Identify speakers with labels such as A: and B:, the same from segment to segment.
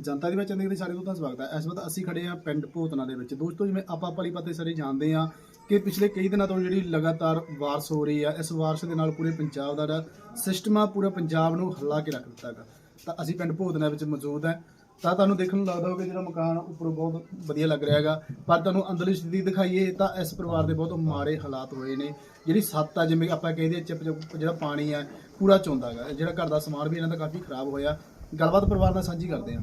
A: ਜਨਤਾ ਦੇ ਵਿੱਚ ਚੰਦੇ ਸਾਰੇ ਨੂੰ ਦਾ ਸਵਾਗਤ ਹੈ। ਇਸ ਵਕਤ ਅਸੀਂ ਖੜੇ ਹਾਂ ਪਿੰਡ ਭੂਤਨਾ ਦੇ ਵਿੱਚ। ਦੋਸਤੋ, ਜਿਵੇਂ ਆਪਾਂ ਪਲੀ ਪੱਤੇ ਸਾਰੇ ਜਾਣਦੇ ਹਾਂ ਕਿ ਪਿਛਲੇ ਕਈ ਦਿਨਾਂ ਤੋਂ ਜਿਹੜੀ ਲਗਾਤਾਰ ਵਾਰਸ ਹੋ ਰਹੀ ਆ ਇਸ ਵਾਰਸ ਦੇ ਨਾਲ ਪੂਰੇ ਪੰਜਾਬ ਦਾ ਜਿਹੜਾ ਸਿਸਟਮ ਆ, ਪੂਰੇ ਪੰਜਾਬ ਨੂੰ ਹਿਲਾ ਕੇ ਰੱਖ ਦਿੱਤਾ ਹੈਗਾ। ਤਾਂ ਅਸੀਂ ਪਿੰਡ ਭੂਤਨਾ ਵਿੱਚ ਮੌਜੂਦ ਹਾਂ। ਤਾਂ ਤੁਹਾਨੂੰ ਦੇਖਣ ਨੂੰ ਲੱਗਦਾ ਹੋਵੇ ਜਿਹੜਾ ਮਕਾਨ ਉੱਪਰੋਂ ਬਹੁਤ ਵਧੀਆ ਲੱਗ ਰਿਹਾ ਹੈਗਾ। ਪਰ ਤੁਹਾਨੂੰ ਅੰਦਰਲੀ ਸਥਿਤੀ ਦਿਖਾਈਏ ਤਾਂ ਇਸ ਪਰਿਵਾਰ ਦੇ ਬਹੁਤ ਮਾੜੇ ਹਾਲਾਤ ਹੋਏ ਨੇ। ਜਿਹੜੀ ਛੱਤ ਆ, ਜਿਵੇਂ ਆਪਾਂ ਕਹਿੰਦੇ ਚਿਪ ਚਿਪ ਜਿਹੜਾ ਪਾਣੀ ਆ, ਪੂਰਾ ਚੋਂਦਾ ਹੈਗਾ। ਜਿਹੜਾ ਘਰ ਦਾ ਸਮਾਨ ਵੀ ਇਹਨਾਂ ਦਾ ਕਾਫੀ ਖਰਾਬ ਹੋਇਆ। ਗੱਲਬਾਤ ਪਰਿਵਾਰ ਨਾਲ ਸਾਂਝੀ ਕਰਦੇ ਹਾਂ।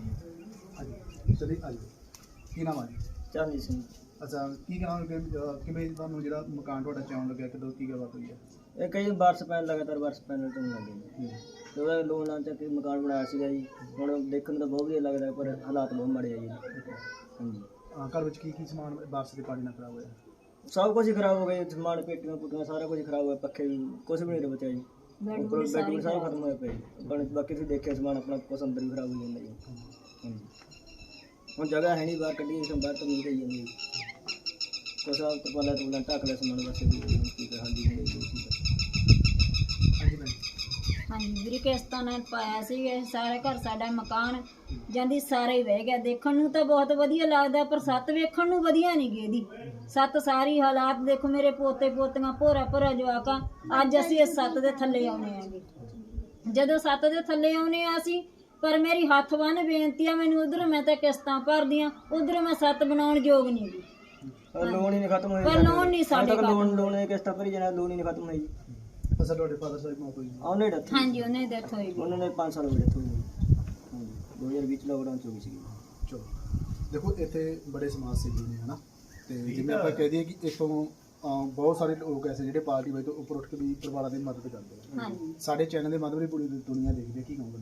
A: ਹਾਂਜੀ। ਚਲੀ ਆਜੋ ਕੀ ਨਾਮ ਆ ਜੀ?
B: ਚਰਨਜੀਤ ਸਿੰਘ।
A: ਅੱਛਾ ਕੀ ਕਹਾਂ ਕਿਵੇਂ ਤੁਹਾਨੂੰ ਜਿਹੜਾ ਮਕਾਨ ਤੁਹਾਡਾ ਚਾਉਣ ਲੱਗਿਆ ਕਦੋਂ ਕੀ ਗੱਲਬਾਤ ਹੋਈ ਹੈ?
B: ਇਹ ਕਈ ਬਾਰਸ ਪੈਣ ਲਗਾਤਾਰ ਬਾਰਸ ਪੈਣ ਤੋਂ ਲੱਗੇ ਜੀ ਤੇ ਉਹਦਾ ਲੋਨ ਲਾਂ ਚੱਕ ਕੇ ਮਕਾਨ ਬਣਾਇਆ ਸੀਗਾ ਜੀ ਹੁਣ ਦੇਖਣ ਨੂੰ ਤਾਂ ਬਹੁਤ ਵਧੀਆ ਲੱਗਦਾ ਪਰ ਹਾਲਾਤ ਬਹੁਤ ਮਾੜੇ ਆ ਜੀ। ਹਾਂਜੀ।
A: ਘਰ ਵਿੱਚ ਕੀ ਕੀ ਸਮਾਨ ਬਾਰਿਸ਼ ਦੇ ਪਾਣੀ ਨਾਲ ਖਰਾਬ ਹੋਇਆ?
B: ਸਭ ਕੁਝ ਖਰਾਬ ਹੋ ਗਿਆ ਜੀ ਸਮਾਨ ਪੇਟੀਆਂ ਪੁੱਟੀਆਂ ਸਾਰਾ ਕੁਝ ਖਰਾਬ ਹੋਇਆ ਪੱਖੇ ਵੀ ਕੁਝ ਵੀ ਨਹੀਂ ਬਚਿਆ ਜੀ। ਉੱਪਰੋਂ ਬੈੱਡ ਵੀ ਸਾਰਾ ਖਤਮ ਹੋਇਆ ਪਿਆ ਜੀ ਬਾਕੀ- ਬਾਕੀ ਤੁਸੀਂ ਦੇਖਿਆ ਸਮਾਨ ਆਪਣਾ ਕੁਛ ਅੰਦਰ ਵੀ ਖਰਾਬ ਹੋ ਜਾਂਦਾ ਜੀ। ਹਾਂਜੀ। ਹੁਣ ਜਗ੍ਹਾ ਹੈ ਨਹੀਂ ਬਾਹਰ ਕੱਢੀ ਇਸ ਬਾਹਰ ਤੋਂ ਮਿਲ ਗਈ ਜਾਂਦੀ ਕੁਛ ਆ ਤਰਪਾਲਾ ਤੁਪਾਲਾ ਢੱਕ ਲਿਆ ਸਮਾਨ ਬਸ ਵੀ ਕੀ ਕਰ ਹਾਂਜੀ ਜੀ ਠੀਕ ਹੈ।
A: ਹਾਂਜੀ ਮੈਂ
C: ਹਾਂਜੀ ਵੀਰੇ ਕਿਸ਼ਤਾਂ ਨਾਲ ਪਾਇਆ ਸੀ ਇਹ? ਸਾਰਾ ਘਰ ਸਾਡਾ ਮਕਾਨ ਜਾਂਦੀ ਸਾਰੇ ਹੀ ਵਹਿ ਗਿਆ। ਦੇਖਣ ਨੂੰ ਤਾਂ ਬਹੁਤ ਵਧੀਆ ਲੱਗਦਾ ਪਰ ਸੱਤ ਵੇਖਣ ਨੂੰ ਵਧੀਆ ਨਹੀਂ ਗਈ ਇਹਦੀ। ਸੱਤ ਸਾਰੀ ਹਾਲਾਤ ਦੇਖੋ ਮੇਰੇ ਪੋਤੇ ਪੋਤੀਆਂ ਭੋਰਾ ਭੋਰਾ ਜਵਾਕਾਂ ਅੱਜ ਅਸੀਂ ਇਸ ਸੱਤ ਦੇ ਥੱਲੇ ਆਉਨੇ ਆਂਗੇ ਜਦੋਂ ਸੱਤ ਦੇ ਥੱਲੇ ਆਉਨੇ ਆ ਅਸੀਂ ਪਰ ਮੇਰੀ ਹੱਥ ਬੰਨ ਬੇਨਤੀ ਆ ਮੈਨੂੰ ਉਧਰ ਮੈਂ ਤਾਂ ਕਿਸ਼ਤਾਂ ਭਰਦੀਆਂ ਉਧਰ ਮੈਂ ਸੱਤ ਬਣਾਉਣ ਯੋਗ ਨਹੀਂ ਗੀ
B: ਲੋਨ ਹੀ ਨਹੀਂ ਖਤਮ ਹੋਇਆ
C: ਪਰ ਲੋਨ ਨਹੀਂ ਸਾਡੇ ਘਰ
B: ਲੋਨ ਲੋਨ ਇਹ ਕਿਸ਼ਤਾਂ ਭਰੀ ਜਾਣਾ ਲੋਨ ਹੀ ਨਹੀਂ ਖਤਮ ਹੋਈ
A: ਅਸਲ ਤੁਹਾਡੇ ਫਾਦਰ ਸਾਹਿਬ ਮੌਤ ਹੋਈ
B: ਉਹਨੇ ਡੈਥ
C: ਹਾਂਜੀ ਉਹਨੇ ਡੈਥ ਹੋਈ।
B: ਉਹਨਾਂ ਨੇ 5 ਸਾਲ ਹੋ ਗਏ ਡੈਥ ਹੋਈ। ਹਾਂਜੀ 2020 ਲੋਕਡਾਊਨ ਚ ਹੋ ਗਈ ਸੀ
A: ਚਲੋ। ਦੇਖੋ ਇੱਥੇ ਬੜੇ ਸਮਾਜ ਸੇਵੀ ਨੇ ਹਨਾ? ਤੇ ਜਿਵੇਂ ਆਪਾਂ ਕਹਿ ਦਈਏ ਕਿ ਇੱਥੋਂ ਬਹੁਤ ਸਾਰੇ ਲੋਕ ਐਸੇ ਜਿਹੜੇ ਪਾਰਟੀ ਵਾਈ ਤੋਂ ਉੱਪਰ ਉੱਠ ਕੇ ਵੀ ਪਰਿਵਾਰਾਂ ਦੀ ਮਦਦ ਕਰਦੇ ਆ।
C: ਹਾਂਜੀ।
A: ਸਾਡੇ ਚੈਨਲ ਦੇ ਮਾਧਿਅਮ ਨਾਲ ਪੂਰੀ ਦੁਨੀਆ ਦੇਖਦੀ ਹੈ ਕੀ ਕਹੋਗੇ?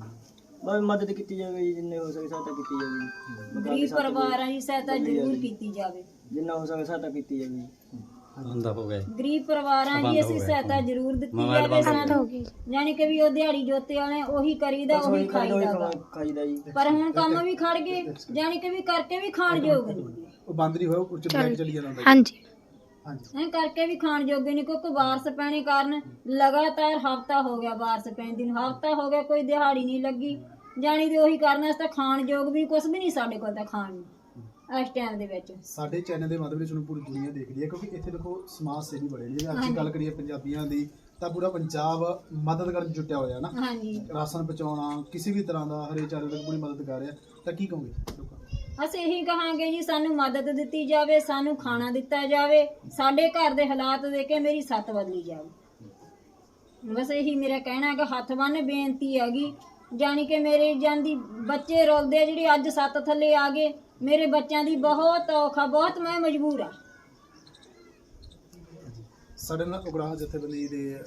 B: ਬਸ ਮਦਦ ਕੀਤੀ ਜਾਵੇ ਜੀ, ਜਿੰਨੇ ਹੋ ਸਕੇ ਸਹਾਇਤਾ ਕੀਤੀ ਜਾਵੇ ਜੀ।
C: ਗਰੀਬ ਪਰਿਵਾਰਾਂ ਦੀ ਸਹਾਇਤਾ ਜ਼ਰੂਰ ਕੀਤੀ ਜਾਵੇ।
B: ਜਿੰਨਾ ਹੋ ਸਕੇ ਸਹਾਇਤਾ ਕੀਤੀ ਜਾਵੇ ਜੀ।
C: ਗਰੀਬ ਪਰਿਵਾਰਾਂ ਦੀ ਅਸੀਂ ਸਹਾਇਤਾ ਜ਼ਰੂਰ ਦਿੱਤੀ ਜਾਵੇ ਸਾਨੂੰ। ਯਾਨੀ ਕਿ ਵੀ ਉਹ ਦਿਹਾੜੀ ਜੋਤੇ ਵਾਲੇ ਉਹੀ ਕਰੀਦਾ ਉਹੀ
B: ਖਾਈਦਾ
C: ਖਾਈਦਾ
B: ਜੀ।
C: ਪਰ ਹੁਣ ਕੰਮ ਵੀ ਖੜ ਗਏ ਯਾਨੀ ਕਿ ਵੀ ਕਰਕੇ ਵੀ ਖਾਣ ਯੋਗ ਨਹੀਂ
A: ਉਹ ਬੰਦ ਨਹੀਂ ਹੋਇਆ ਉੱਚ ਬੈਕ ਚੱਲੀ ਜਾਂਦਾ ਹੁੰਦਾ
D: ਹਾਂਜੀ।
A: ਹਾਂਜੀ।
C: ਐ ਕਰਕੇ ਵੀ ਖਾਣ ਜੋਗੇ ਨਹੀਂ ਕਿਉਂਕਿ ਬਾਰਸ ਪੈਣੇ ਕਾਰਨ ਲਗਾਤਾਰ ਹਫਤਾ ਹੋ ਗਿਆ ਬਾਰਸ ਪੈਣ ਨੂੰ ਹਫਤਾ ਹੋ ਗਿਆ ਕੋਈ ਦਿਹਾੜੀ ਨਹੀਂ ਲੱਗੀ। ਜਾਣੀ ਦੀ ਉਹੀ ਕਰਨ ਤਾਂ ਖਾਣ ਯੋਗ ਵੀ ਕੁਝ ਵੀ ਨਹੀਂ ਸਾਡੇ ਕੋਲ ਤਾਂ ਖਾਣ ਨੂੰ ਇਸ ਟਾਈਮ ਦੇ ਵਿੱਚ।
A: ਸਾਡੇ ਚੈਨਲ ਦੇ ਮਾਧਿਅਮ ਨਾਲ ਪੂਰੀ ਦੁਨੀਆ ਦੇਖਦੀ ਹੈ ਕਿਉਂਕਿ ਇੱਥੇ ਦੇਖੋ ਸਮਾਜ ਸੇਵੀ ਬੜੇ ਨੇ ਜਿਵੇਂ ਅੱਜ ਗੱਲ ਕਰੀਏ ਪੰਜਾਬੀਆਂ ਦੀ ਤਾਂ ਪੂਰਾ ਪੰਜਾਬ ਮਦਦ ਕਰਨ 'ਚ ਜੁਟਿਆ ਹੋਇਆ ਨਾ।
C: ਹਾਂਜੀ।
A: ਰਾਸ਼ਨ ਪਹੁੰਚਾਉਣਾ ਕਿਸੇ ਵੀ ਤਰ੍ਹਾਂ ਦਾ ਹਰੇ ਚਾਰੇ ਤੱਕ ਪੂਰੀ ਮਦਦ ਕਰ ਰਿਹਾ ਤਾਂ ਕੀ ਕਹੋਗੇ ਲੋਕਾਂ ਨੂੰ?
C: ਅਸੀਂ ਇਹੀ ਕਹਾਂਗੇ ਜੀ, ਸਾਨੂੰ ਮਦਦ ਦਿੱਤੀ ਜਾਵੇ, ਸਾਨੂੰ ਖਾਣਾ ਦਿੱਤਾ ਜਾਵੇ। ਸਾਡੇ ਘਰ ਦੇ ਹਾਲਾਤ ਦੇ ਕੇ ਮੇਰੀ ਸੱਤ ਬਦਲੀ ਜਾਵੇ ਬਸ ਇਹੀ ਮੇਰਾ ਕਹਿਣਾ ਹੈ ਕਿ ਹੱਥ ਬੰਨ, ਬੇਨਤੀ ਹੈਗੀ। ਜਾਣੀ ਕਿ ਮੇਰੇ ਜਾਂਦੀ ਬੱਚੇ ਰੋਲਦੇ ਜਿਹੜੇ ਅੱਜ ਸੱਤ ਥੱਲੇ ਆ ਗਏ, ਮੇਰੇ ਬੱਚਿਆਂ ਦੀ ਬਹੁਤ ਔਖਾ ਬਹੁਤ ਮੈਂ ਮਜਬੂਰ ਆ।
A: ਸਾਡੇ ਨਾਲ ਉਗਰਾਹ ਜਥੇਬੰਦੀ ਦੇ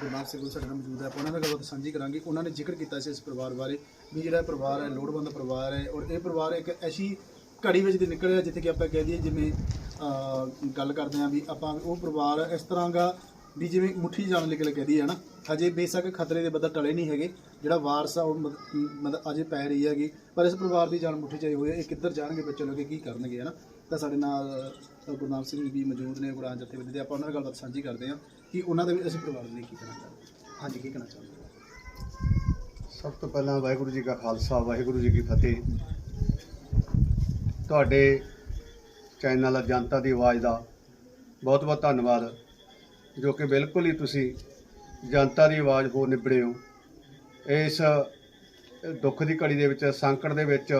A: ਗੁਰਨਾਮ ਸਿੰਘ ਸਾਡੇ ਨਾਲ ਮੌਜੂਦ ਹੈ। ਆਪਾਂ ਉਹਨਾਂ ਨਾਲ ਗੱਲਬਾਤ ਸਾਂਝੀ ਕਰਾਂਗੇ। ਉਹਨਾਂ ਨੇ ਜ਼ਿਕਰ ਕੀਤਾ ਸੀ ਇਸ ਪਰਿਵਾਰ ਬਾਰੇ। ਵੀ ਜਿਹੜਾ ਪਰਿਵਾਰ ਹੈ ਲੋੜਵੰਦ ਪਰਿਵਾਰ ਹੈ ਔਰ ਇਹ ਪਰਿਵਾਰ ਇੱਕ ਐਸੀ ਘੜੀ ਵਿੱਚ ਦੀ ਨਿਕਲ ਰਿਹਾ ਜਿੱਥੇ ਕਿ ਆਪਾਂ ਕਹਿ ਦਈਏ ਜਿਵੇਂ ਗੱਲ ਕਰਦੇ ਹਾਂ ਵੀ ਆਪਾਂ ਉਹ ਪਰਿਵਾਰ ਇਸ ਤਰ੍ਹਾਂ ਦਾ ਵੀ ਜਿਵੇਂ ਮੁੱਠੀ ਜਾਣ ਨਿਕਲ ਕਹਿ ਦਈਏ ਹਨਾ? ਹਜੇ ਬੇਸ਼ੱਕ ਖਤਰੇ ਦੇ ਬੱਦਲ ਟਲੇ ਨਹੀਂ ਹੈਗੇ। ਜਿਹੜਾ ਵਾਰਸ ਆ ਉਹ ਮਤ- ਮਤਲਬ ਅਜੇ ਪੈ ਰਹੀ ਹੈਗੀ। ਪਰ ਇਸ ਪਰਿਵਾਰ ਦੀ ਜਾਨ ਮੁੱਠੀ ਚਾਈ ਹੋਈ ਹੈ ਇਹ ਕਿੱਧਰ ਜਾਣਗੇ ਬੱਚੇ ਲੋਕੇ ਕੀ ਕਰਨਗੇ ਹਨਾ? ਤਾਂ ਸਾਡੇ ਨਾਲ ਅ, ਗੁਰਨਾਮ ਸਿੰਘ ਵੀ ਮੌਜੂਦ ਨੇ ਗੁਰਾਂ ਜਥੇਬੰਦੀ ਦੇ ਆਪਾਂ ਉਹਨਾਂ ਨਾਲ ਗੱਲਬਾਤ ਸਾਂਝੀ ਕਰਦੇ ਹਾਂ ਕਿ ਉਹਨਾਂ ਦੇ ਵੀ ਅਸੀਂ ਪਰਿਵਾਰ ਦੇ ਲਈ ਕੀ ਕਰਨਾ ਚਾਹੁੰਦੇ ਹਾਂਜੀ ਕੀ ਕਹਿਣਾ ਚਾਹੁੰਦੇ ਹੋ?
E: ਸਭ ਤੋਂ ਪਹਿਲਾਂ ਵਾਹਿਗੁਰੂ ਜੀ ਕਾ ਖਾਲਸਾ, ਵਾਹਿਗੁਰੂ ਜੀ ਕੀ ਫਤਿਹ। ਤੁਹਾਡੇ ਚੈਨਲ ਜਨਤਾ ਦੀ ਆਵਾਜ਼ ਦਾ ਬਹੁਤ ਬਹੁਤ ਧੰਨਵਾਦ, ਜੋ ਕਿ ਬਿਲਕੁਲ ਹੀ ਤੁਸੀਂ ਜਨਤਾ ਦੀ ਆਵਾਜ਼ ਹੋ ਨਿਬੜੇ ਹੋ। ਇਸ ਦੁੱਖ ਦੀ ਘੜੀ ਦੇ ਵਿੱਚ, ਸੰਕਟ ਦੇ ਵਿੱਚ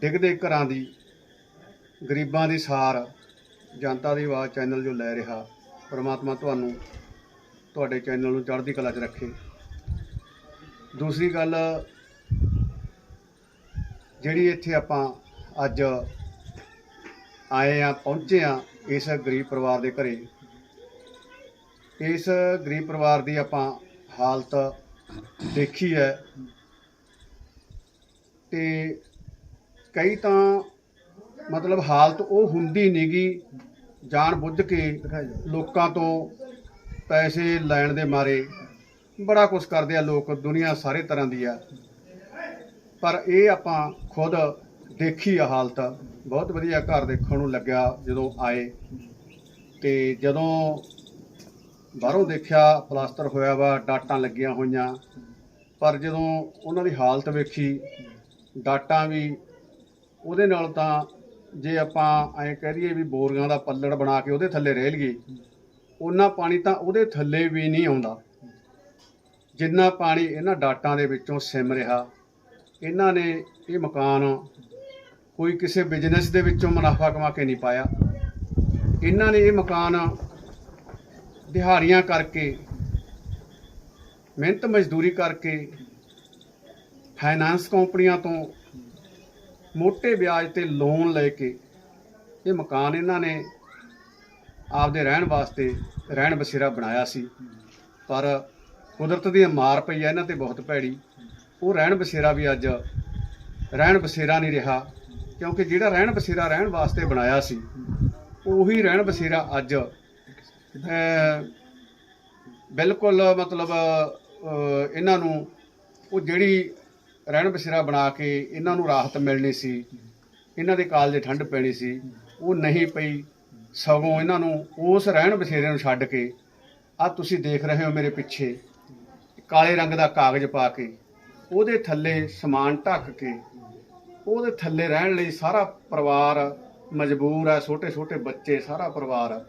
E: ਡਿੱਗਦੇ ਘਰਾਂ ਦੀ, ਗਰੀਬਾਂ ਦੀ ਸਾਰ ਜਨਤਾ ਦੀ ਆਵਾਜ਼ ਚੈਨਲ ਜੋ ਲੈ ਰਿਹਾ, ਪਰਮਾਤਮਾ ਤੁਹਾਨੂੰ ਤੁਹਾਡੇ ਚੈਨਲ ਨੂੰ ਚੜ੍ਹਦੀ ਕਲਾ 'ਚ ਰੱਖੇ। ਦੂਸਰੀ ਗੱਲ ਜਿਹੜੀ ਇੱਥੇ ਆਪਾਂ ਅੱਜ ਆਏ ਆ ਪਹੁੰਚੇ ਆ ਇਸ ਗਰੀਬ ਪਰਿਵਾਰ ਦੇ ਘਰੇ ਇਸ ਗਰੀਬ ਪਰਿਵਾਰ ਦੀ ਆਪਾਂ ਹਾਲਤ ਦੇਖੀ ਹੈ ਤੇ ਕਈ ਤਾਂ ਮਤਲਬ ਹਾਲਤ ਉਹ ਹੁੰਦੀ ਨਹੀਂਗੀ ਜਾਣ ਬੁੱਝ ਕੇ ਲੋਕਾਂ ਤੋਂ ਪੈਸੇ ਲੈਣ ਦੇ ਮਾਰੇ। ਬੜਾ ਕੁਝ ਕਰਦੇ ਆ ਲੋਕ, ਦੁਨੀਆ ਸਾਰੇ ਤਰ੍ਹਾਂ ਦੀ ਆ। ਪਰ ਇਹ ਆਪਾਂ ਖੁਦ ਦੇਖੀ ਆ ਹਾਲਤ। ਬਹੁਤ ਵਧੀਆ ਘਰ ਦੇਖਣ ਨੂੰ ਲੱਗਿਆ ਜਦੋਂ ਆਏ। ਤੇ ਜਦੋਂ ਬਾਹਰੋਂ ਦੇਖਿਆ, ਪਲਾਸਟਰ ਹੋਇਆ ਵਾ, ਡਾਟਾਂ ਲੱਗੀਆਂ ਹੋਈਆਂ। ਪਰ ਜਦੋਂ ਉਹਨਾਂ ਦੀ ਹਾਲਤ ਵੇਖੀ, ਡਾਟਾਂ ਵੀ ਉਹਦੇ ਨਾਲ ਤਾਂ ਜੇ ਆਪਾਂ ਐਂ ਕਹਿ ਦਈਏ ਵੀ ਬੋਰੀਆਂ ਦਾ ਪੱਲੜ ਬਣਾ ਕੇ ਉਹਦੇ ਥੱਲੇ ਰਹਿ ਲਈਏ, ਉਹਨਾਂ ਪਾਣੀ ਤਾਂ ਉਹਦੇ ਥੱਲੇ ਵੀ ਨਹੀਂ ਆਉਂਦਾ। ਜਿੰਨਾ ਪਾਣੀ ਇਹਨਾਂ ਡਾਟਾਂ ਦੇ ਵਿੱਚੋਂ ਸਿਮ ਰਿਹਾ, ਇਹਨਾਂ ਨੇ ਇਹ ਮਕਾਨ ਕੋਈ ਕਿਸੇ ਬਿਜ਼ਨਸ ਦੇ ਵਿੱਚੋਂ ਮੁਨਾਫਾ ਕਮਾ ਕੇ ਨਹੀਂ ਪਾਇਆ। ਇਹਨਾਂ ਨੇ ਇਹ ਮਕਾਨ ਦਿਹਾੜੀਆਂ ਕਰਕੇ, ਮਿਹਨਤ ਮਜ਼ਦੂਰੀ ਕਰਕੇ ਫਾਈਨਾਂਸ ਕੰਪਨੀਆਂ ਤੋਂ ਮੋٹے ਵਿਆਜ ਤੇ ਲੋਨ ਲੈ ਕੇ ਇਹ ਮਕਾਨ ਇਹਨਾਂ ਨੇ ਆਪਦੇ ਰਹਿਣ ਵਾਸਤੇ, ਰਹਿਣ ਬਸੇਰਾ ਬਣਾਇਆ ਸੀ। ਪਰ ਕੁਦਰਤ ਦੀ ਮਾਰ ਪਈ ਹੈ ਇਹਨਾਂ ਤੇ ਬਹੁਤ ਭੈੜੀ। ਉਹ ਰਹਿਣ ਬਸੇਰਾ ਵੀ ਅੱਜ, ਰਹਿਣ ਬਸੇਰਾ ਨਹੀਂ ਰਿਹਾ, ਕਿਉਂਕਿ ਜਿਹੜਾ ਰਹਿਣ ਬਸੇਰਾ ਰਹਿਣ ਵਾਸਤੇ ਬਣਾਇਆ ਸੀ, ਉਹੀ ਰਹਿਣ ਬਸੇਰਾ ਅੱਜ। ਬਿਲਕੁਲ ਮਤਲਬ ਇਹਨਾਂ ਨੂੰ, ਉਹ ਜਿਹੜੀ ਰਹਿਣ ਬਸੇਰਾ ਬਣਾ ਕੇ ਇਹਨਾਂ ਨੂੰ ਰਾਹਤ ਮਿਲਣੀ ਸੀ, ਇਹਨਾਂ ਦੇ ਕਾਲ ਦੇ ਠੰਡ ਪੈਣੀ ਸੀ, ਉਹ ਨਹੀਂ ਪਈ। ਸਗੋਂ ਇਹਨਾਂ ਨੂੰ ਉਸ ਰਹਿਣ ਬਸੇਰੇ ਨੂੰ ਛੱਡ ਕੇ ਆ ਤੁਸੀਂ ਦੇਖ ਰਹੇ ਹੋ ਮੇਰੇ ਪਿੱਛੇ ਕਾਲੇ ਰੰਗ ਦਾ ਕਾਗਜ਼ ਪਾ ਕੇ, ਉਹਦੇ ਥੱਲੇ ਸਮਾਨ ਢੱਕ ਕੇ, ਉਹਦੇ ਥੱਲੇ ਰਹਿਣ ਲਈ ਸਾਰਾ ਪਰਿਵਾਰ ਮਜਬੂਰ ਹੈ ਛੋਟੇ ਛੋਟੇ ਬੱਚੇ, ਸਾਰਾ ਪਰਿਵਾਰ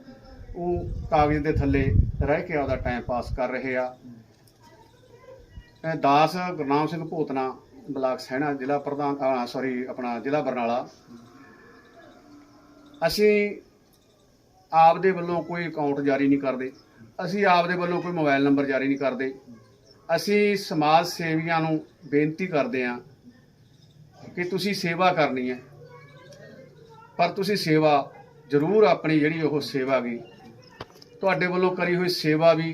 E: ਉਹ ਕਾਗਜ਼ ਦੇ ਥੱਲੇ ਰਹਿ ਕੇ ਆਪਦਾ ਟਾਈਮ ਪਾਸ ਕਰ ਰਹੇ ਆ। ਦਾਸ ਗੁਰਨਾਮ ਸਿੰਘ ਭੋਤਨਾ ਬਲਾਕ ਸੈਣਾ ਜ਼ਿਲ੍ਹਾ ਪ੍ਰਧਾਨ ਸੌਰੀ ਆਪਣਾ ਜ਼ਿਲ੍ਹਾ ਬਰਨਾਲਾ। ਅਸੀਂ ਆਪਦੇ ਵੱਲੋਂ ਕੋਈ ਅਕਾਊਂਟ ਜਾਰੀ ਨਹੀਂ ਕਰਦੇ। ਅਸੀਂ ਆਪਦੇ ਵੱਲੋਂ ਕੋਈ ਮੋਬਾਈਲ ਨੰਬਰ ਜਾਰੀ ਨਹੀਂ ਕਰਦੇ। ਅਸੀਂ ਸਮਾਜ ਸੇਵੀਆਂ ਨੂੰ ਬੇਨਤੀ ਕਰਦੇ ਹਾਂ ਕਿ ਤੁਸੀਂ ਸੇਵਾ ਕਰਨੀ ਹੈ। ਪਰ ਤੁਸੀਂ ਸੇਵਾ ਜ਼ਰੂਰ ਆਪਣੀ ਜਿਹੜੀ ਉਹ ਸੇਵਾ ਵੀ, ਤੁਹਾਡੇ ਵੱਲੋਂ ਕਰੀ ਹੋਈ ਸੇਵਾ ਵੀ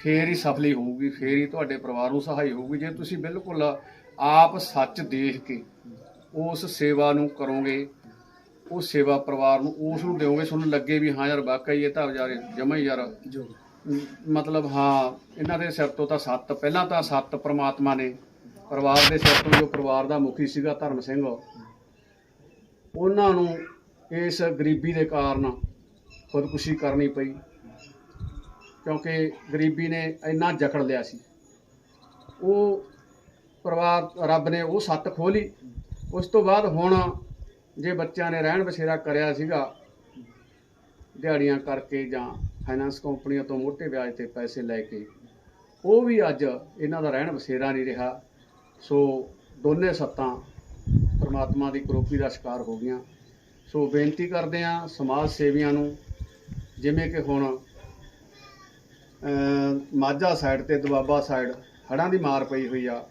E: ਫੇਰ ਹੀ ਸਫਲੀ ਹੋਊਗੀ, ਫੇਰ ਹੀ ਤੁਹਾਡੇ ਪਰਿਵਾਰ ਨੂੰ ਸਹਾਈ ਹੋਊਗੀ। ਜੇ ਤੁਸੀਂ ਬਿਲਕੁਲ ਆਪ ਸੱਚ ਦੇਖ ਕੇ ਉਸ ਸੇਵਾ ਨੂੰ ਕਰੋਗੇ ਉਹ ਸੇਵਾ ਪਰਿਵਾਰ ਨੂੰ ਉਸ ਨੂੰ ਦਿਓਗੇ, ਤੁਹਾਨੂੰ ਲੱਗੇ ਵੀ ਹਾਂ ਯਾਰ ਵਾਕਈ ਇਹ ਤਾਂ ਯਾਰ ਜਮਾ ਹੀ ਯਾਰ ਮਤਲਬ ਹਾਂ, ਇਹਨਾਂ ਦੇ ਸਿਰ ਤੋਂ ਤਾਂ ਸੱਤ, ਪਹਿਲਾਂ ਤਾਂ ਸੱਤ ਪ੍ਰਮਾਤਮਾ ਨੇ, ਪਰਿਵਾਰ ਦੇ ਸਿਰ ਤੋਂ ਜੋ ਪਰਿਵਾਰ ਦਾ ਮੁਖੀ ਸੀਗਾ ਧਰਮ ਸਿੰਘ, ਉਹਨਾਂ ਨੂੰ ਇਸ ਗਰੀਬੀ ਦੇ ਕਾਰਨ ਖੁਦਕੁਸ਼ੀ ਕਰਨੀ ਪਈ, ਕਿਉਂਕਿ ਗਰੀਬੀ ਨੇ ਇੰਨਾ ਜਕੜ ਲਿਆ ਸੀ। ਉਹ ਪਰਿਵਾਰ, ਰੱਬ ਨੇ ਉਹ ਸੱਤ ਖੋਲੀ ਉਸ ਤੋਂ ਬਾਅਦ ਹੁਣ ਜੇ ਬੱਚਿਆਂ ਨੇ ਰਹਿਣ ਬਸੇਰਾ ਕਰਿਆ ਸੀਗਾ, ਦਿਹਾੜੀਆਂ ਕਰਕੇ ਜਾਂ ਫਾਈਨਾਂਸ ਕੰਪਨੀਆਂ ਤੋਂ ਮੋٹے ਵਿਆਜ ਤੇ ਪੈਸੇ ਲੈ ਕੇ, ਉਹ ਵੀ ਅੱਜ ਇਹਨਾਂ ਦਾ ਰਹਿਣ ਬਸੇਰਾ ਨਹੀਂ ਰਿਹਾ। ਸੋ ਦੋਨੇ ਸੱਤਾਂ ਪਰਮਾਤਮਾ ਦੀ ਕਰੋਪੀ ਦਾ ਸ਼ਿਕਾਰ ਹੋ ਗਈਆਂ। ਸੋ ਬੇਨਤੀ ਕਰਦੇ ਹਾਂ ਸਮਾਜ ਸੇਵੀਆਂ ਨੂੰ, ਜਿਵੇਂ ਕਿ ਹੁਣ ਮਾਝਾ ਸਾਈਡ ਤੇ ਦੁਆਬਾ ਸਾਈਡ ਹੜ੍ਹਾਂ ਦੀ ਮਾਰ ਪਈ ਹੋਈ ਆ।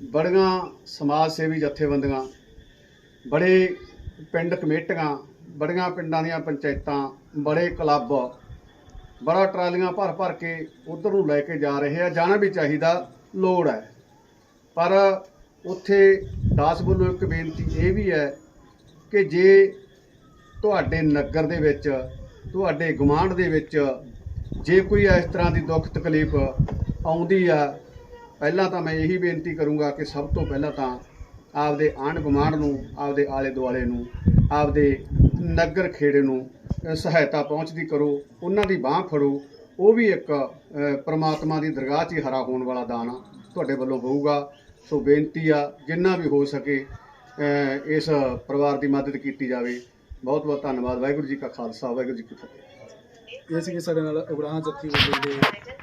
E: ਬੜੀਆਂ ਸਮਾਜ ਸੇਵੀ ਜਥੇਬੰਦੀਆਂ, ਬੜੇ ਪਿੰਡ ਕਮੇਟੀਆਂ, ਬੜੀਆਂ ਪਿੰਡਾਂ ਦੀਆਂ ਪੰਚਾਇਤਾਂ, ਬੜੇ ਕਲੱਬ ਬੜਾ ਟਰਾਲੀਆਂ ਭਰ ਭਰ ਕੇ ਉਧਰ ਨੂੰ ਲੈ ਕੇ ਜਾ ਰਹੇ ਆ, ਜਾਣਾ ਵੀ ਚਾਹੀਦਾ, ਲੋੜ ਹੈ। ਪਰ ਉੱਥੇ ਦਾਸ ਵੱਲੋਂ ਇੱਕ ਬੇਨਤੀ ਇਹ ਵੀ ਹੈ ਕਿ ਜੇ ਤੁਹਾਡੇ ਨਗਰ ਦੇ ਵਿੱਚ, ਤੁਹਾਡੇ ਗੁਆਂਢ ਦੇ ਵਿੱਚ ਜੇ ਕੋਈ ਇਸ ਤਰ੍ਹਾਂ ਦੀ ਦੁੱਖ ਤਕਲੀਫ ਆਉਂਦੀ ਆ, ਪਹਿਲਾਂ ਤਾਂ ਮੈਂ ਇਹੀ ਬੇਨਤੀ ਕਰੂੰਗਾ ਕਿ ਸਭ ਤੋਂ ਪਹਿਲਾਂ ਤਾਂ ਆਪਦੇ ਆਂਢ ਗੁਆਂਢ ਨੂੰ, ਆਪਦੇ ਆਲੇ ਦੁਆਲੇ ਨੂੰ, ਆਪਦੇ ਨਗਰ ਖੇੜੇ ਨੂੰ ਸਹਾਇਤਾ ਪਹੁੰਚਦੀ ਕਰੋ ਉਹਨਾਂ ਦੀ ਬਾਹ ਫੜੋ ਉਹ ਵੀ ਇੱਕ ਅ, ਪ੍ਰਮਾਤਮਾ ਦੀ ਦਰਗਾਹ 'ਚ ਹੀ ਹਰਾ ਹੋਣ ਵਾਲਾ ਦਾਨ ਆ ਤੁਹਾਡੇ ਵੱਲੋਂ ਹੋਊਗਾ। ਸੋ ਬੇਨਤੀ ਆ ਜਿੰਨਾ ਵੀ ਹੋ ਸਕੇ ਇਸ ਪਰਿਵਾਰ ਦੀ ਮਦਦ ਕੀਤੀ ਜਾਵੇ। ਬਹੁਤ ਬਹੁਤ ਧੰਨਵਾਦ। ਵਾਹਿਗੁਰੂ ਜੀ ਕਾ ਖਾਲਸਾ ਵਾਹਿਗੁਰੂ ਜੀ ਕੀ ਫਤਿਹ।
A: ਇਹ ਸੀਗੇ ਸਾਡੇ ਨਾਲ ਉਗਰਾਹਾਂ ਜੱਥੀ ਵੱਡੇ ਦੇ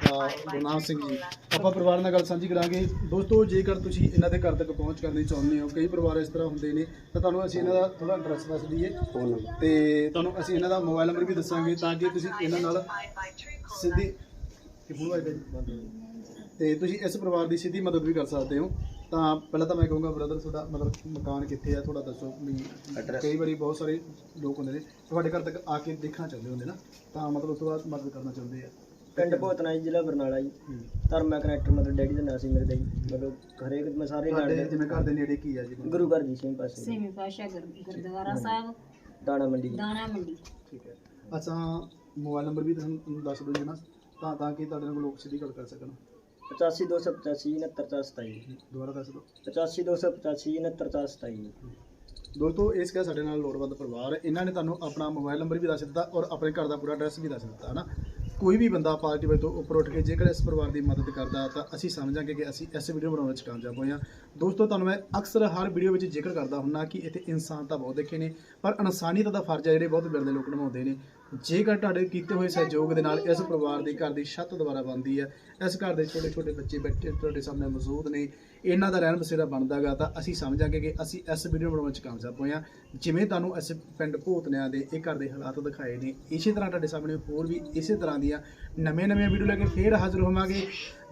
A: ਗੁਰਨਾਮ ਸਿੰਘ ਜੀ। ਆਪਾਂ ਪਰਿਵਾਰ ਨਾਲ ਗੱਲ ਸਾਂਝੀ ਕਰਾਂਗੇ। ਦੋਸਤੋ ਜੇਕਰ ਤੁਸੀਂ ਇਹਨਾਂ ਦੇ ਘਰ ਤੱਕ ਪਹੁੰਚ ਕਰਨੀ ਚਾਹੁੰਦੇ ਹੋ ਕਈ ਪਰਿਵਾਰ ਇਸ ਤਰ੍ਹਾਂ ਹੁੰਦੇ ਨੇ ਤਾਂ ਤੁਹਾਨੂੰ ਅਸੀਂ ਇਹਨਾਂ ਦਾ ਥੋੜਾ ਐਡਰੈਸ ਦੱਸ ਦਈਏ। ਤੇ ਤੁਹਾਨੂੰ ਅਸੀਂ ਇਹਨਾਂ ਦਾ ਮੋਬਾਈਲ ਨੰਬਰ ਵੀ ਦੱਸਾਂਗੇ ਤਾਂ ਕਿ ਤੁਸੀਂ ਇਹਨਾਂ ਨਾਲ ਸਿੱਧੀ? ਤੇ ਤੁਸੀਂ ਇਸ ਪਰਿਵਾਰ ਦੀ ਸਿੱਧੀ ਮਦਦ ਵੀ ਕਰ ਸਕਦੇ ਹੋ। ਤਾਂ ਪਹਿਲਾਂ ਤਾਂ ਮੈਂ ਕਹੂੰਗਾ ਬ੍ਰਦਰ ਤੁਹਾਡਾ ਮਤਲਬ ਮਕਾਨ ਕਿੱਥੇ ਹੈ ਥੋੜਾ ਦੱਸੋ। ਵੀ ਕਈ ਵਾਰੀ ਬਹੁਤ ਸਾਰੇ ਲੋਕ ਹੁੰਦੇ ਨੇ ਤੁਹਾਡੇ ਘਰ ਤੱਕ ਆ ਕੇ ਦੇਖਣਾ ਚਾਹੁੰਦੇ ਹੁੰਦੇ ਨਾ ਤਾਂ ਮਤਲਬ ਉਸ ਤੋਂ ਬਾਅਦ ਮਦਦ ਕਰਨਾ ਚਾਹੁੰਦੇ ਆ।
B: ਪਿੰਡ ਭੋਤਨਾ ਜੀ ਜ਼ਿਲ੍ਹਾ ਬਰਨਾਲਾ ਜੀ। ਧਰਮਾ ਕਨੈਕਟਰ ਮਤਲਬ ਡੈਡੀ ਦਾ ਨਾਂ ਸੀ ਮੇਰੇ ਦਾ ਜੀ ਮਤਲਬ ਹਰੇਕ ਮੈਂ ਸਾਰੇ
A: ਤੁਹਾਡੇ
B: ਜਾਣਦਾ
A: ਜਿਵੇਂ ਘਰ ਦੇ ਨੇੜੇ ਕੀ ਆ ਜੀ?
B: ਗੁਰੂ ਘਰ ਜੀ ਸਿੰਘ ਪਾਸੇ।
C: ਸੇਵੀਂ ਪਾਸ਼ਾ ਗੁਰਦੁਆਰਾ ਸਾਹਿਬ।
B: ਦਾਣਾ ਮੰਡੀ ਜੀ
C: ਦਾਣਾ ਮੰਡੀ।
A: ਠੀਕ ਹੈ। ਅੱਛਾ ਮੋਬਾਈਲ ਨੰਬਰ ਵੀ ਤੁਹਾਨੂੰ ਦੱਸ ਦਿਓ ਜੀ ਨਾ। ਤਾਂ ਤਾਂ ਕਿ ਤੁਹਾਡੇ ਨਾਲ ਲੋਕ ਸਿੱਧੀ ਗੱਲ ਕਰ ਸਕਣ।
B: 85285 69427
A: ਦੁਬਾਰਾ ਦੱਸ ਦਿਓ।
B: 85285 69427
A: ਦੋਸਤੋ ਇਸ ਕਾ ਸਾਡੇ ਨਾਲ ਲੋੜਵੰਦ ਪਰਿਵਾਰ ਹੈ। ਇਹਨਾਂ ਨੇ ਤੁਹਾਨੂੰ ਆਪਣਾ ਮੋਬਾਈਲ ਨੰਬਰ ਵੀ ਦੱਸ ਦਿੱਤਾ ਔਰ ਆਪਣੇ ਘਰ ਦਾ ਪੂਰਾ ਐਡਰੈਸ ਵੀ ਦੱਸ ਦਿੱਤਾ ਹੈ ਨਾ ਕੋਈ ਵੀ ਬੰਦਾ ਪਾਰਟੀ ਵੱਲੋਂ ਉੱਪਰ ਉੱਠ ਕੇ ਜੇਕਰ ਇਸ ਪਰਿਵਾਰ ਦੀ ਮਦਦ ਕਰਦਾ ਤਾਂ ਅਸੀਂ ਸਮਝਾਂਗੇ ਕਿ ਅਸੀਂ ਇਸ ਵੀਡੀਓ ਬਣਾਉਣ ਵਿੱਚ ਕਾਮਯਾਬ ਹੋਏ ਹਾਂ। ਦੋਸਤੋ, ਤੁਹਾਨੂੰ ਮੈਂ ਅਕਸਰ ਹਰ ਵੀਡੀਓ ਵਿੱਚ ਜ਼ਿਕਰ ਕਰਦਾ ਹੁੰਨਾ ਕਿ ਇੱਥੇ ਇਨਸਾਨ ਤਾਂ ਬਹੁਤ ਦੇਖੇ ਨੇ, ਪਰ ਇਨਸਾਨੀਅਤ ਦਾ ਫਰਜ਼ ਹੈ ਜਿਹੜੇ ਬਹੁਤ ਬਿਰਦੇ ਲੋਕ ਨਿਭਾਉਂਦੇ ਨੇ। ਜੇਕਰ ਤੁਹਾਡੇ ਕੀਤੇ ਹੋਏ ਸਹਿਯੋਗ ਦੇ ਨਾਲ ਇਸ ਪਰਿਵਾਰ ਦੀ ਘਰ ਦੀ ਛੱਤ ਦੁਬਾਰਾ ਬਣਦੀ ਹੈ, ਇਸ ਘਰ ਦੇ ਛੋਟੇ ਛੋਟੇ ਬੱਚੇ ਬੈਠੇ ਤੁਹਾਡੇ ਸਾਹਮਣੇ ਮੌਜੂਦ ਨੇ, ਇਹਨਾਂ ਦਾ ਰਹਿਣ ਬਸੇਰਾ ਬਣਦਾਗਾ, ਤਾਂ ਅਸੀਂ ਸਮਝਾਂਗੇ ਕਿ ਅਸੀਂ ਇਸ ਵੀਡੀਓ ਬਣਾਉਣ ਵਿੱਚ ਕਾਮਯਾਬ ਹੋਏ ਹਾਂ। ਜਿਵੇਂ ਤੁਹਾਨੂੰ ਇਸ ਪਿੰਡ ਭੂਤਨਿਆਂ ਦੇ ਇਹ ਘਰ ਦੇ ਹਾਲਾਤ ਦਿਖਾਏ ਨੇ, ਇਸੇ ਤਰ੍ਹਾਂ ਤੁਹਾਡੇ ਸਾਹਮਣੇ ਹੋਰ ਵੀ ਇਸੇ ਤਰ੍ਹਾਂ ਦੀਆਂ ਨਵੇਂ ਨਵੇਂ ਵੀਡੀਓ ਲੈ ਕੇ ਫੇਰ ਹਾਜ਼ਰ ਹੋਵਾਂਗੇ।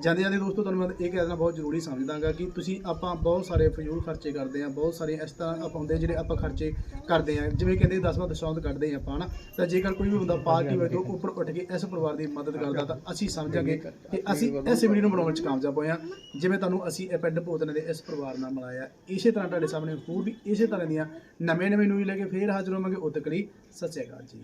A: ਜਾਂਦੇ ਜਾਂਦੇ ਦੋਸਤੋ, ਤੁਹਾਨੂੰ ਮੈਂ ਇਹ ਕਹਿ ਦੇਣਾ ਬਹੁਤ ਜ਼ਰੂਰੀ ਸਮਝਦਾਗਾ ਕਿ ਤੁਸੀਂ ਆਪਾਂ ਬਹੁਤ ਸਾਰੇ ਫਜ਼ੂਲ ਖਰਚੇ ਕਰਦੇ ਆ ਬਹੁਤ ਸਾਰੇ ਇਸ ਤਰ੍ਹਾਂ ਆਪਾਂ ਜਿਹੜੇ ਆਪਾਂ ਖਰਚੇ ਕਰਦੇ ਆ ਜਿਵੇਂ ਕਹਿੰਦੇ 10ਵਾਂ ਦਸ਼ੌਂਤ ਕੱਢਦੇ ਆ ਆਪਾਂ ਹਨਾ, ਤਾਂ ਜੇਕਰ ਕੋਈ ਵੀ ਬੰਦਾ ਪਾਰਟੀ ਵੱਲੋਂ ਉੱਪਰ ਉੱਠ ਕੇ ਇਸ ਪਰਿਵਾਰ ਦੀ ਮਦਦ ਕਰਦਾ, ਤਾਂ ਅਸੀਂ ਸਮਝਾਂਗੇ ਕਿ ਅਸੀਂ ਇਸ ਵੀਡੀਓ ਨੂੰ ਬਣਾਉਣ ਵਿੱਚ ਕਾਮਯਾਬ ਹੋਏ ਹਾਂ। ਜਿਵੇਂ ਤੁਹਾਨੂੰ ਅਸੀਂ ਇਹ ਪਿੰਡ ਭੋਤਨੇ ਦੇ ਇਸ ਪਰਿਵਾਰ ਨਾਲ ਮਿਲਾਇਆ, ਇਸੇ ਤਰ੍ਹਾਂ ਤੁਹਾਡੇ ਸਾਹਮਣੇ ਹੋਰ ਵੀ ਇਸੇ ਤਰ੍ਹਾਂ ਦੀਆਂ ਨਵੇਂ ਨਵੇਂ ਨਿਊਜ਼ ਲੈ ਕੇ ਫੇਰ ਹਾਜ਼ਰ ਹੋਵਾਂਗੇ। ਉਦੋਂ ਤੱਕ ਸਤਿ ਸ਼੍ਰੀ ਅਕਾਲ ਜੀ।